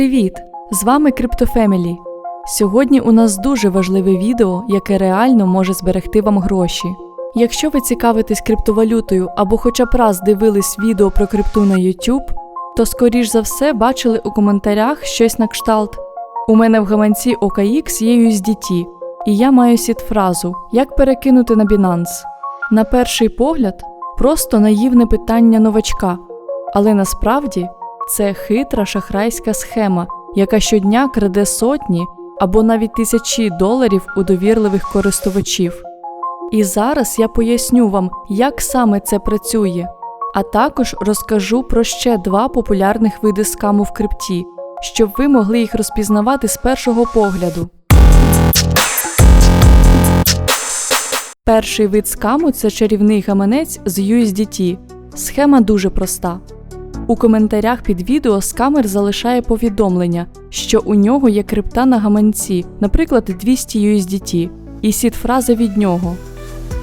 Привіт! З вами CryptoFamily. Сьогодні у нас дуже важливе відео, яке реально може зберегти вам гроші. Якщо ви цікавитесь криптовалютою або хоча б раз дивились відео про крипту на YouTube, то скоріш за все бачили у коментарях щось на кшталт. У мене в гаманці OKX є USDT, і я маю сіт-фразу Як перекинути на Binance. На перший погляд, просто наївне питання новачка, але насправді це хитра шахрайська схема, яка щодня краде сотні або навіть тисячі доларів у довірливих користувачів. І зараз я поясню вам, як саме це працює, а також розкажу про ще два популярних види скаму в крипті, щоб ви могли їх розпізнавати з першого погляду. Перший вид скаму це чарівний гаманець з USDT. Схема дуже проста. У коментарях під відео скамер залишає повідомлення, що у нього є крипта на гаманці, наприклад, 200 USDT, і сіт-фраза від нього.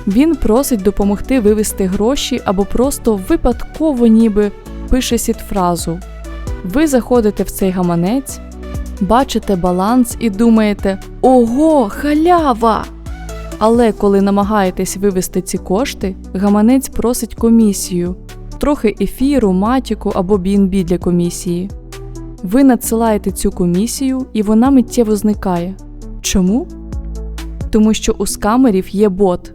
Він просить допомогти вивести гроші або просто випадково ніби пише сіт-фразу. Ви заходите в цей гаманець, бачите баланс і думаєте Ого, халява! Але коли намагаєтесь вивести ці кошти, гаманець просить комісію, трохи ефіру, матіку або BNB для комісії. Ви надсилаєте цю комісію, і вона миттєво зникає. Чому? Тому що у скамерів є бот,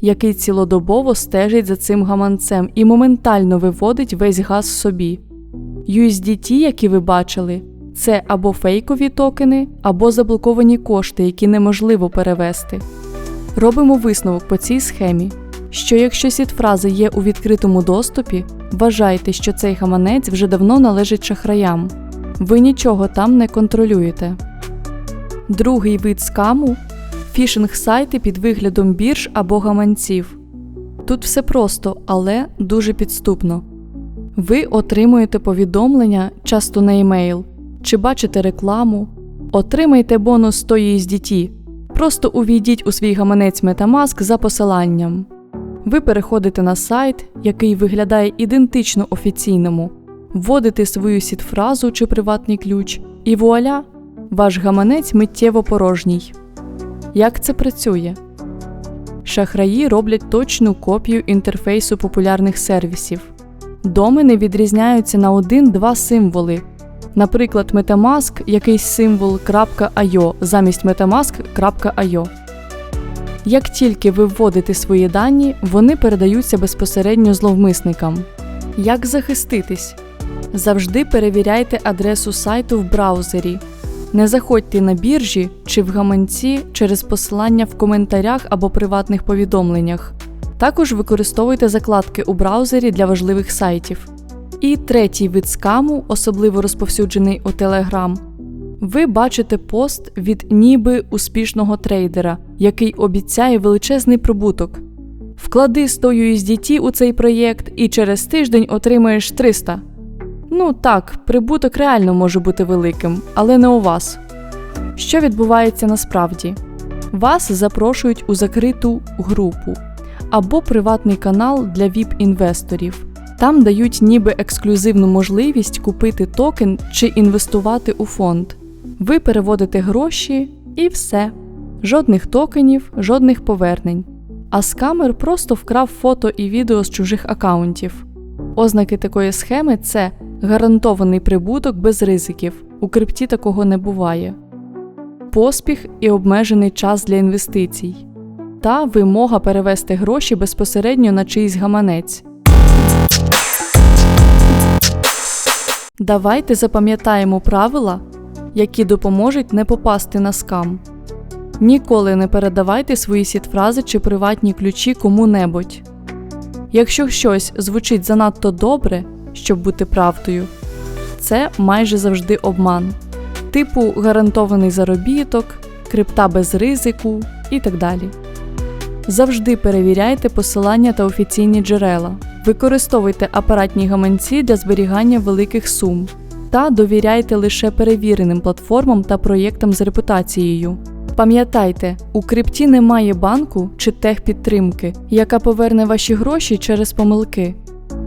який цілодобово стежить за цим гаманцем і моментально виводить весь газ собі. USDT, які ви бачили, це або фейкові токени, або заблоковані кошти, які неможливо перевести. Робимо висновок по цій схемі, що якщо сіт-фраза є у відкритому доступі, вважайте, що цей гаманець вже давно належить шахраям. Ви нічого там не контролюєте. Другий вид скаму фішинг сайти під виглядом бірж або гаманців. Тут все просто, але дуже підступно. Ви отримуєте повідомлення, часто на емейл, чи бачите рекламу, отримайте бонус 100 USDT. Просто увійдіть у свій гаманець Metamask за посиланням. Ви переходите на сайт, який виглядає ідентично офіційному, вводите свою сіт-фразу чи приватний ключ, і вуаля, ваш гаманець миттєво порожній. Як це працює? Шахраї роблять точну копію інтерфейсу популярних сервісів. Домени відрізняються на один-два символи. Наприклад, Metamask якийсь символ .io замість metamask.io. Як тільки ви вводите свої дані, вони передаються безпосередньо зловмисникам. Як захиститись? Завжди перевіряйте адресу сайту в браузері. Не заходьте на біржі чи в гаманці через посилання в коментарях або приватних повідомленнях. Також використовуйте закладки у браузері для важливих сайтів. І третій вид скаму, особливо розповсюджений у Telegram. Ви бачите пост від ніби успішного трейдера, який обіцяє величезний прибуток. Вклади 100 USDT у цей проєкт і через тиждень отримаєш 300. Ну так, прибуток реально може бути великим, але не у вас. Що відбувається насправді? Вас запрошують у закриту групу або приватний канал для ВІП-інвесторів. Там дають ніби ексклюзивну можливість купити токен чи інвестувати у фонд. Ви переводите гроші і все. Жодних токенів, жодних повернень. А скамер просто вкрав фото і відео з чужих акаунтів. Ознаки такої схеми це гарантований прибуток без ризиків. У крипті такого не буває, поспіх і обмежений час для інвестицій, та вимога перевести гроші безпосередньо на чийсь гаманець. Давайте запам'ятаємо правила, які допоможуть не попасти на скам. Ніколи не передавайте свої сітфрази чи приватні ключі кому-небудь. Якщо щось звучить занадто добре, щоб бути правдою, це майже завжди обман, типу гарантований заробіток, крипта без ризику і так далі. Завжди перевіряйте посилання та офіційні джерела, використовуйте апаратні гаманці для зберігання великих сум та довіряйте лише перевіреним платформам та проєктам з репутацією. Пам'ятайте, у крипті немає банку чи техпідтримки, яка поверне ваші гроші через помилки.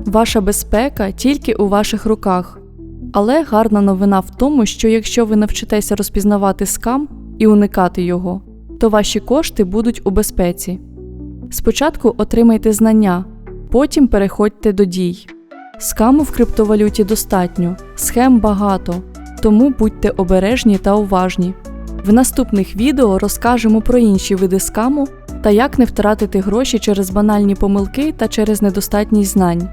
Ваша безпека тільки у ваших руках. Але гарна новина в тому, що якщо ви навчитеся розпізнавати скам і уникати його, то ваші кошти будуть у безпеці. Спочатку отримайте знання, потім переходьте до дій. Скаму в криптовалюті достатньо, схем багато, тому будьте обережні та уважні. В наступних відео розкажемо про інші види скаму та як не втратити гроші через банальні помилки та через недостатність знань.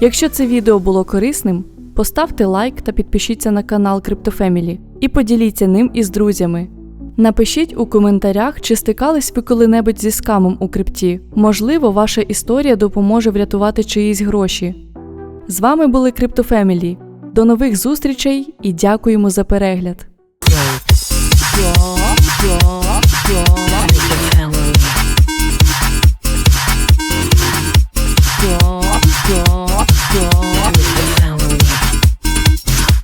Якщо це відео було корисним, поставте лайк та підпишіться на канал CryptoFamily і поділіться ним із друзями. Напишіть у коментарях, чи стикались ви коли-небудь зі скамом у крипті. Можливо, ваша історія допоможе врятувати чиїсь гроші. З вами були Криптофемілі. До нових зустрічей і дякуємо за перегляд.